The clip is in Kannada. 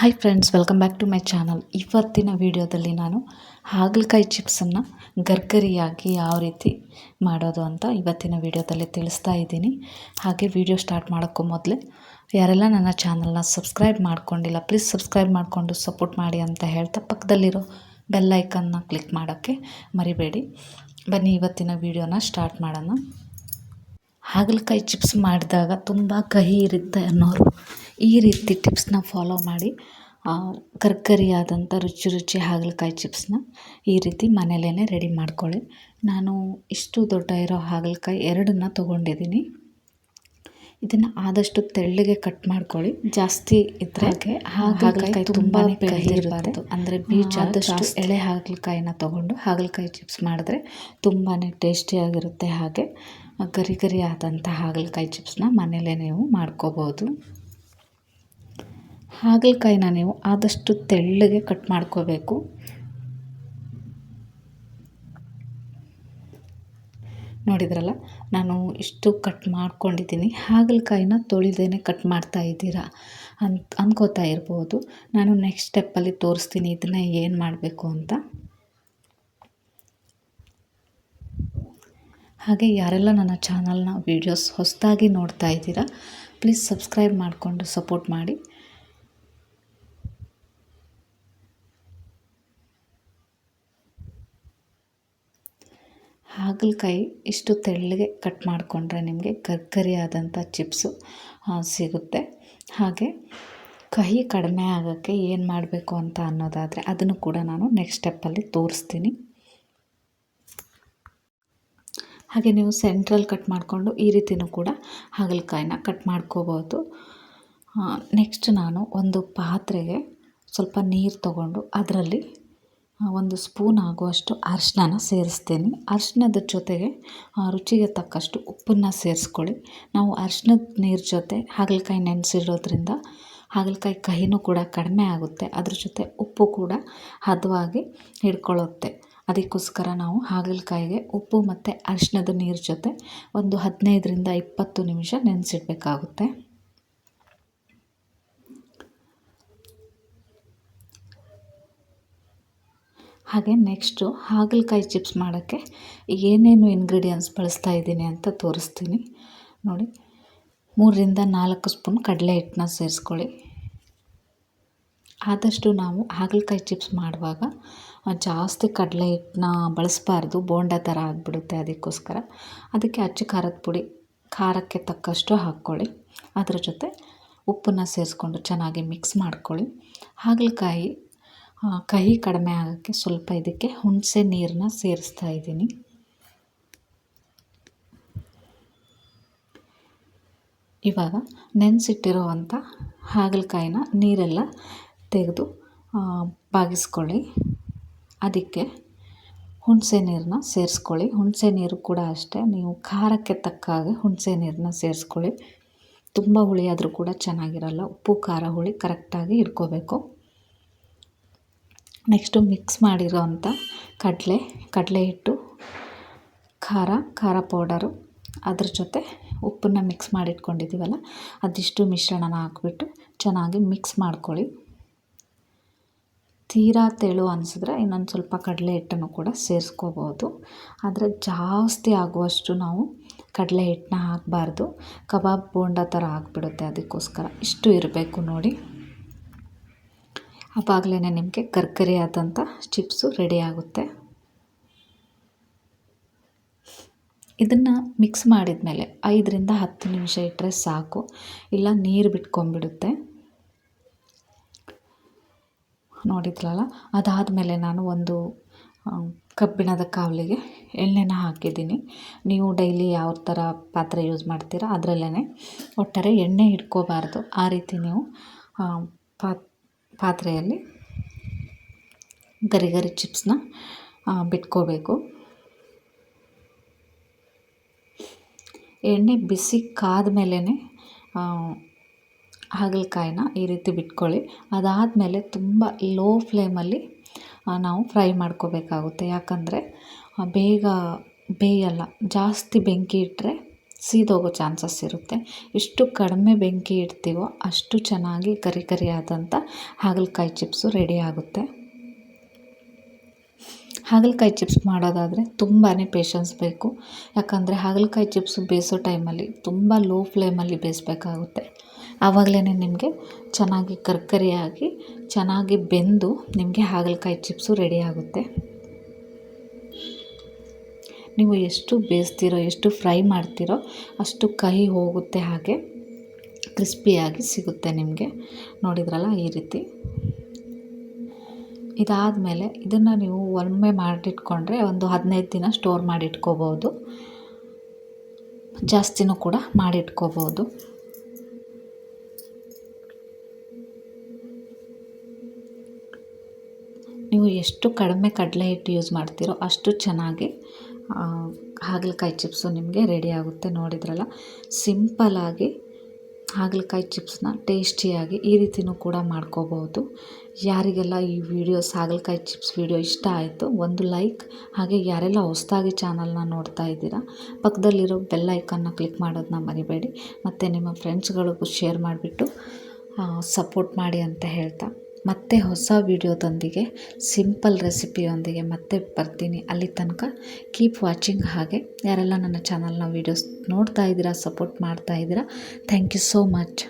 Hi friends welcome back to my channel ಇವತ್ತಿನ ವಿಡಿಯೋದಲ್ಲಿ ನಾನು ಹಾಗಲಕಾಯಿ ಚಿಪ್ಸನ್ನು ಗರ್ಗರಿಯಾಗಿ ಯಾವ ರೀತಿ ಮಾಡೋದು ಅಂತ ಇವತ್ತಿನ ವಿಡಿಯೋದಲ್ಲಿ ತಿಳಿಸ್ತಾ ಇದ್ದೀನಿ. ಹಾಗೆ ವಿಡಿಯೋ ಸ್ಟಾರ್ಟ್ ಮಾಡೋಕ್ಕೂ ಮೊದಲೇ, ಯಾರೆಲ್ಲ ನನ್ನ ಚಾನಲ್ನ ಸಬ್ಸ್ಕ್ರೈಬ್ ಮಾಡ್ಕೊಂಡಿಲ್ಲ ಪ್ಲೀಸ್ ಸಬ್ಸ್ಕ್ರೈಬ್ ಮಾಡಿಕೊಂಡು ಸಪೋರ್ಟ್ ಮಾಡಿ ಅಂತ ಹೇಳ್ತಾ ಪಕ್ಕದಲ್ಲಿರೋ ಬೆಲ್ ಐಕನ್ನ ಕ್ಲಿಕ್ ಮಾಡೋಕ್ಕೆ ಮರಿಬೇಡಿ. ಬನ್ನಿ ಇವತ್ತಿನ ವಿಡಿಯೋನ ಸ್ಟಾರ್ಟ್ ಮಾಡೋಣ. ಹಾಗಲಕಾಯಿ ಚಿಪ್ಸ್ ಮಾಡಿದಾಗ ತುಂಬ ಕಹಿ ಇರುತ್ತೆ ಅನ್ನೋರು ಈ ರೀತಿ ಟಿಪ್ಸ್ನ ಫಾಲೋ ಮಾಡಿ ಕರ್ಕರಿಯಾದಂಥ ರುಚಿ ರುಚಿ ಹಾಗಲಕಾಯಿ ಚಿಪ್ಸ್ನ ಈ ರೀತಿ ಮನೇಲೇ ರೆಡಿ ಮಾಡ್ಕೊಳ್ಳಿ. ನಾನು ಇಷ್ಟು ದೊಡ್ಡ ಇರೋ ಹಾಗಲಕಾಯಿ ಎರಡನ್ನ ತೊಗೊಂಡಿದ್ದೀನಿ. ಇದನ್ನು ಆದಷ್ಟು ತೆಳ್ಳಗೆ ಕಟ್ ಮಾಡ್ಕೊಳ್ಳಿ. ಜಾಸ್ತಿ ಇದ್ರೆ ಹಾಗಲಕಾಯಿ ತುಂಬಾ ಇರಬಾರ್ದು ಅಂದರೆ ಬೀಜ ಆದಷ್ಟು ಎಳೆ ಹಾಗಲಕಾಯಿನ ತೊಗೊಂಡು ಹಾಗಲಕಾಯಿ ಚಿಪ್ಸ್ ಮಾಡಿದ್ರೆ ತುಂಬಾ ಟೇಸ್ಟಿಯಾಗಿರುತ್ತೆ ಹಾಗೆ ಗರಿ ಗರಿ ಆದಂಥ ಹಾಗಲಕಾಯಿ ಚಿಪ್ಸ್ನ ಮನೇಲೇ ನೀವು ಮಾಡ್ಕೋಬೋದು. ಹಾಗಲಕಾಯಿನ ನೀವು ಆದಷ್ಟು ತೆಳ್ಳಗೆ ಕಟ್ ಮಾಡ್ಕೋಬೇಕು. ನೋಡಿದ್ರಲ್ಲ, ನಾನು ಇಷ್ಟು ಕಟ್ ಮಾಡ್ಕೊಂಡಿದ್ದೀನಿ. ಹಾಗಲಕಾಯಿನ ತೊಳಿದೇನೆ ಕಟ್ ಮಾಡ್ತಾ ಇದ್ದೀರಾ ಅಂತ ಅಂದ್ಕೋತಾ ಇರ್ಬೋದು. ನಾನು ನೆಕ್ಸ್ಟ್ ಸ್ಟೆಪ್ಪಲ್ಲಿ ತೋರಿಸ್ತೀನಿ ಇದನ್ನು ಏನು ಮಾಡಬೇಕು ಅಂತ. ಹಾಗೆ ಯಾರೆಲ್ಲ ನನ್ನ ಚಾನಲ್ನ ವೀಡಿಯೋಸ್ ಹೊಸದಾಗಿ ನೋಡ್ತಾ ಇದ್ದೀರಾ ಪ್ಲೀಸ್ ಸಬ್ಸ್ಕ್ರೈಬ್ ಮಾಡಿಕೊಂಡು ಸಪೋರ್ಟ್ ಮಾಡಿ. ಹಾಗಲಕಾಯಿ ಇಷ್ಟು ತೆಳ್ಳಗೆ ಕಟ್ ಮಾಡಿಕೊಂಡ್ರೆ ನಿಮಗೆ ಕರ್ಕರಿಯಾದಂಥ ಚಿಪ್ಸು ಸಿಗುತ್ತೆ. ಹಾಗೆ ಕಹಿ ಕಡಿಮೆ ಆಗೋಕ್ಕೆ ಏನು ಮಾಡಬೇಕು ಅಂತ ಅನ್ನೋದಾದರೆ ಅದನ್ನು ಕೂಡ ನಾನು ನೆಕ್ಸ್ಟ್ ಸ್ಟೆಪ್ಪಲ್ಲಿ ತೋರಿಸ್ತೀನಿ. ಹಾಗೆ ನೀವು ಸೆಂಟ್ರಲ್ ಕಟ್ ಮಾಡಿಕೊಂಡು ಈ ರೀತಿಯೂ ಕೂಡ ಹಾಗಲಕಾಯಿನ ಕಟ್ ಮಾಡ್ಕೋಬೋದು. ನೆಕ್ಸ್ಟ್ ನಾನು ಒಂದು ಪಾತ್ರೆಗೆ ಸ್ವಲ್ಪ ನೀರು ತಗೊಂಡು ಅದರಲ್ಲಿ ಒಂದು ಸ್ಪೂನ್ ಆಗುವಷ್ಟು ಅರಿಶಿನ ಸೇರಿಸ್ತೀನಿ. ಅರಶಿನದ ಜೊತೆಗೆ ರುಚಿಗೆ ತಕ್ಕಷ್ಟು ಉಪ್ಪನ್ನು ಸೇರಿಸ್ಕೊಳ್ಳಿ. ನಾವು ಅರಶಿನದ ನೀರು ಜೊತೆ ಹಾಗಲಕಾಯಿ ನೆನೆಸಿರೋದ್ರಿಂದ ಹಾಗಲಕಾಯಿ ಕಹಿನೂ ಕೂಡ ಕಡಿಮೆ ಆಗುತ್ತೆ. ಅದ್ರ ಜೊತೆ ಉಪ್ಪು ಕೂಡ ಹದವಾಗಿ ಹಿಡ್ಕೊಳ್ಳುತ್ತೆ. ಅದಕ್ಕೋಸ್ಕರ ನಾವು ಹಾಗಲಕಾಯಿಗೆ ಉಪ್ಪು ಮತ್ತು ಅರಶಿನದ ನೀರು ಜೊತೆ ಒಂದು ಹದಿನೈದರಿಂದ ಇಪ್ಪತ್ತು ನಿಮಿಷ ನೆನೆಸಿಡ್ಬೇಕಾಗುತ್ತೆ. ಹಾಗೆ ನೆಕ್ಸ್ಟು ಹಾಗಲಕಾಯಿ ಚಿಪ್ಸ್ ಮಾಡೋಕ್ಕೆ ಏನೇನು ಇಂಗ್ರೀಡಿಯೆಂಟ್ಸ್ ಬಳಸ್ತಾ ಇದ್ದೀನಿ ಅಂತ ತೋರಿಸ್ತೀನಿ. ನೋಡಿ, ಮೂರರಿಂದ ನಾಲ್ಕು ಸ್ಪೂನ್ ಕಡಲೆ ಹಿಟ್ಟನ್ನ ಸೇರಿಸ್ಕೊಳ್ಳಿ. ಆದಷ್ಟು ನಾವು ಹಾಗಲಕಾಯಿ ಚಿಪ್ಸ್ ಮಾಡುವಾಗ ಜಾಸ್ತಿ ಕಡಲೆ ಹಿಟ್ಟನ್ನ ಬಳಸಬಾರ್ದು, ಬೋಂಡ ಥರ ಆಗಿಬಿಡುತ್ತೆ ಅದಕ್ಕೋಸ್ಕರ. ಅದಕ್ಕೆ ಅಚ್ಚು ಖಾರದ ಪುಡಿ, ಖಾರಕ್ಕೆ ತಕ್ಕಷ್ಟು ಹಾಕ್ಕೊಳ್ಳಿ. ಅದರ ಜೊತೆ ಉಪ್ಪನ್ನು ಸೇರಿಸ್ಕೊಂಡು ಚೆನ್ನಾಗಿ ಮಿಕ್ಸ್ ಮಾಡ್ಕೊಳ್ಳಿ. ಹಾಗಲಕಾಯಿ ಕಹಿ ಕಡಿಮೆ ಆಗೋಕ್ಕೆ ಸ್ವಲ್ಪ ಇದಕ್ಕೆ ಹುಣಸೆ ನೀರನ್ನ ಸೇರಿಸ್ತಾ ಇದ್ದೀನಿ. ಇವಾಗ ನೆನೆಸಿಟ್ಟಿರುವಂಥ ಹಾಗಲಕಾಯಿನ ನೀರೆಲ್ಲ ತೆಗೆದು ಬಾಗಿಸ್ಕೊಳ್ಳಿ. ಅದಕ್ಕೆ ಹುಣಸೆ ನೀರನ್ನ ಸೇರಿಸ್ಕೊಳ್ಳಿ. ಹುಣಸೆ ನೀರು ಕೂಡ ಅಷ್ಟೇ. ನೀವು ಖಾರಕ್ಕೆ ತಕ್ಕ ಹಾಗೆ ಹುಣಸೆ ನೀರನ್ನ ಸೇರಿಸ್ಕೊಳ್ಳಿ. ತುಂಬ ಹುಳಿ ಆದರೂ ಕೂಡ ಚೆನ್ನಾಗಿರಲ್ಲ. ಉಪ್ಪು, ಖಾರ ಹುಳಿ ಕರೆಕ್ಟಾಗಿ ಇಟ್ಕೋಬೇಕು. ನೆಕ್ಸ್ಟು ಮಿಕ್ಸ್ ಮಾಡಿರೋವಂಥ ಕಡಲೆ ಕಡಲೆ ಹಿಟ್ಟು, ಖಾರ ಖಾರ ಪೌಡರು. ಅದ್ರ ಜೊತೆ ಉಪ್ಪನ್ನು ಮಿಕ್ಸ್ ಮಾಡಿಟ್ಕೊಂಡಿದ್ದೀವಲ್ಲ, ಅದಿಷ್ಟು ಮಿಶ್ರಣನ ಹಾಕ್ಬಿಟ್ಟು ಚೆನ್ನಾಗಿ ಮಿಕ್ಸ್ ಮಾಡ್ಕೊಳ್ಳಿ. ತೀರಾ ತೆಳು ಅನಿಸಿದ್ರೆ ಇನ್ನೊಂದು ಸ್ವಲ್ಪ ಕಡಲೆ ಹಿಟ್ಟನ್ನು ಕೂಡ ಸೇರಿಸ್ಕೋಬೋದು. ಆದರೆ ಜಾಸ್ತಿ ಆಗುವಷ್ಟು ನಾವು ಕಡಲೆ ಹಿಟ್ಟನ್ನ ಹಾಕಬಾರ್ದು. ಕಬಾಬ್ ಬೋಂಡ ಥರ ಆಗಿಬಿಡುತ್ತೆ ಅದಕ್ಕೋಸ್ಕರ. ಇಷ್ಟು ಇರಬೇಕು ನೋಡಿ. ಆವಾಗಲೇ ನಿಮಗೆ ಕರ್ಕರಿ ಆದಂಥ ಚಿಪ್ಸು ರೆಡಿ ಆಗುತ್ತೆ. ಇದನ್ನು ಮಿಕ್ಸ್ ಮಾಡಿದ ಮೇಲೆ ಐದರಿಂದ ಹತ್ತು ನಿಮಿಷ ಇಟ್ಟರೆ ಸಾಕು. ಇಲ್ಲ ನೀರು ಬಿಟ್ಕೊಂಡ್ಬಿಡುತ್ತೆ. ನೋಡಿದ್ರಲ್ಲ? ಅದಾದಮೇಲೆ ನಾನು ಒಂದು ಕಬ್ಬಿಣದ ಕಾವಲಿಗೆ ಎಣ್ಣೆನ ಹಾಕಿದ್ದೀನಿ. ನೀವು ಡೈಲಿ ಯಾವ ಥರ ಪಾತ್ರೆ ಯೂಸ್ ಮಾಡ್ತೀರಾ ಅದರಲ್ಲೇ ಒಟ್ಟಾರೆ ಎಣ್ಣೆ ಹಿಡ್ಕೋಬಾರ್ದು. ಆ ರೀತಿ ನೀವು ಪಾತ್ ಪಾತ್ರೆಯಲ್ಲಿ ಗರಿ ಗರಿ ಚಿಪ್ಸ್ನ ಬಿಟ್ಕೋಬೇಕು. ಎಣ್ಣೆ ಬಿಸಿ ಕಾದ ಮೇಲೇ ಹಾಗಲಕಾಯಿನ ಈ ರೀತಿ ಬಿಟ್ಕೊಳ್ಳಿ. ಅದಾದಮೇಲೆ ತುಂಬ ಲೋ ಫ್ಲೇಮಲ್ಲಿ ನಾವು ಫ್ರೈ ಮಾಡ್ಕೋಬೇಕಾಗುತ್ತೆ. ಯಾಕಂದರೆ ಬೇಗ ಬೇಯಲ್ಲ, ಜಾಸ್ತಿ ಬೆಂಕಿ ಇಟ್ಟರೆ ಸೀದೋಗೋ ಚಾನ್ಸಸ್ ಇರುತ್ತೆ. ಎಷ್ಟು ಕಡಿಮೆ ಬೆಂಕಿ ಇಡ್ತೀವೋ ಅಷ್ಟು ಚೆನ್ನಾಗಿ ಕರಿ ಕರಿ ಆದಂಥ ಹಾಗಲಕಾಯಿ ಚಿಪ್ಸು ರೆಡಿ ಆಗುತ್ತೆ. ಹಾಗಲಕಾಯಿ ಚಿಪ್ಸ್ ಮಾಡೋದಾದರೆ ತುಂಬಾ ಪೇಷನ್ಸ್ ಬೇಕು. ಯಾಕಂದರೆ ಹಾಗಲಕಾಯಿ ಚಿಪ್ಸು ಬೇಯಿಸೋ ಟೈಮಲ್ಲಿ ತುಂಬ ಲೋ ಫ್ಲೇಮಲ್ಲಿ ಬೇಯಿಸ್ಬೇಕಾಗುತ್ತೆ. ಆವಾಗಲೇ ನಿಮಗೆ ಚೆನ್ನಾಗಿ ಕರ್ಕರಿಯಾಗಿ ಚೆನ್ನಾಗಿ ಬೆಂದು ನಿಮಗೆ ಹಾಗಲಕಾಯಿ ಚಿಪ್ಸು ರೆಡಿ ಆಗುತ್ತೆ. ನೀವು ಎಷ್ಟು ಬೇಯಿಸ್ತೀರೋ, ಎಷ್ಟು ಫ್ರೈ ಮಾಡ್ತೀರೋ ಅಷ್ಟು ಕಹಿ ಹೋಗುತ್ತೆ ಹಾಗೆ ಕ್ರಿಸ್ಪಿಯಾಗಿ ಸಿಗುತ್ತೆ ನಿಮಗೆ. ನೋಡಿದ್ರಲ್ಲ ಈ ರೀತಿ. ಇದಾದಮೇಲೆ ಇದನ್ನು ನೀವು ಒಮ್ಮೆ ಮಾಡಿಟ್ಕೊಂಡ್ರೆ ಒಂದು ಹದಿನೈದು ದಿನ ಸ್ಟೋರ್ ಮಾಡಿಟ್ಕೋಬೋದು. ಜಾಸ್ತಿನೂ ಕೂಡ ಮಾಡಿಟ್ಕೋಬೋದು. ನೀವು ಎಷ್ಟು ಕಡಿಮೆ ಕಡಲೆ ಹಿಟ್ಟು ಯೂಸ್ ಮಾಡ್ತೀರೋ ಅಷ್ಟು ಚೆನ್ನಾಗಿ ಹಾಗಲಕಾಯಿ ಚಿಪ್ಸು ನಿಮಗೆ ರೆಡಿ ಆಗುತ್ತೆ ನೋಡಿದ್ರಲ್ಲ. ಸಿಂಪಲಾಗಿ ಹಾಗಲಕಾಯಿ ಚಿಪ್ಸ್ನ ಟೇಸ್ಟಿಯಾಗಿ ಈ ರೀತಿಯೂ ಕೂಡ ಮಾಡ್ಕೋಬೋದು ಯಾರಿಗೆಲ್ಲ ಈ ವಿಡಿಯೋಸ್ ಹಾಗಲಕಾಯಿ ಚಿಪ್ಸ್ ವಿಡಿಯೋ ಇಷ್ಟ ಆಯಿತು, ಒಂದು ಲೈಕ್ ಹಾಗೆ ಯಾರೆಲ್ಲ ಹೊಸದಾಗಿ ಚಾನಲ್ನ ನೋಡ್ತಾ ಇದ್ದೀರಾ, ಪಕ್ಕದಲ್ಲಿರೋ ಬೆಲ್ ಐಕನ್ನ ಕ್ಲಿಕ್ ಮಾಡೋದನ್ನ ಮರಿಬೇಡಿ. ಮತ್ತು ನಿಮ್ಮ ಫ್ರೆಂಡ್ಸ್ಗಳಿಗೂ ಶೇರ್ ಮಾಡಿಬಿಟ್ಟು ಸಪೋರ್ಟ್ ಮಾಡಿ ಅಂತ ಹೇಳ್ತಾ. ಮತ್ತೆ ಹೊಸ ವೀಡಿಯೋದೊಂದಿಗೆ, ಸಿಂಪಲ್ ರೆಸಿಪಿಯೊಂದಿಗೆ ಮತ್ತೆ ಬರ್ತೀನಿ. ಅಲ್ಲಿ ತನಕ ಕೀಪ್ ವಾಚಿಂಗ್ ಹಾಗೆ. ಯಾರೆಲ್ಲ ನನ್ನ ಚಾನಲ್ನ ವೀಡಿಯೋಸ್ ನೋಡ್ತಾ ಇದ್ದೀರಾ ಸಪೋರ್ಟ್ ಮಾಡ್ತಾ ಇದ್ದೀರಾ ಥ್ಯಾಂಕ್ ಯು ಸೋ ಮಚ್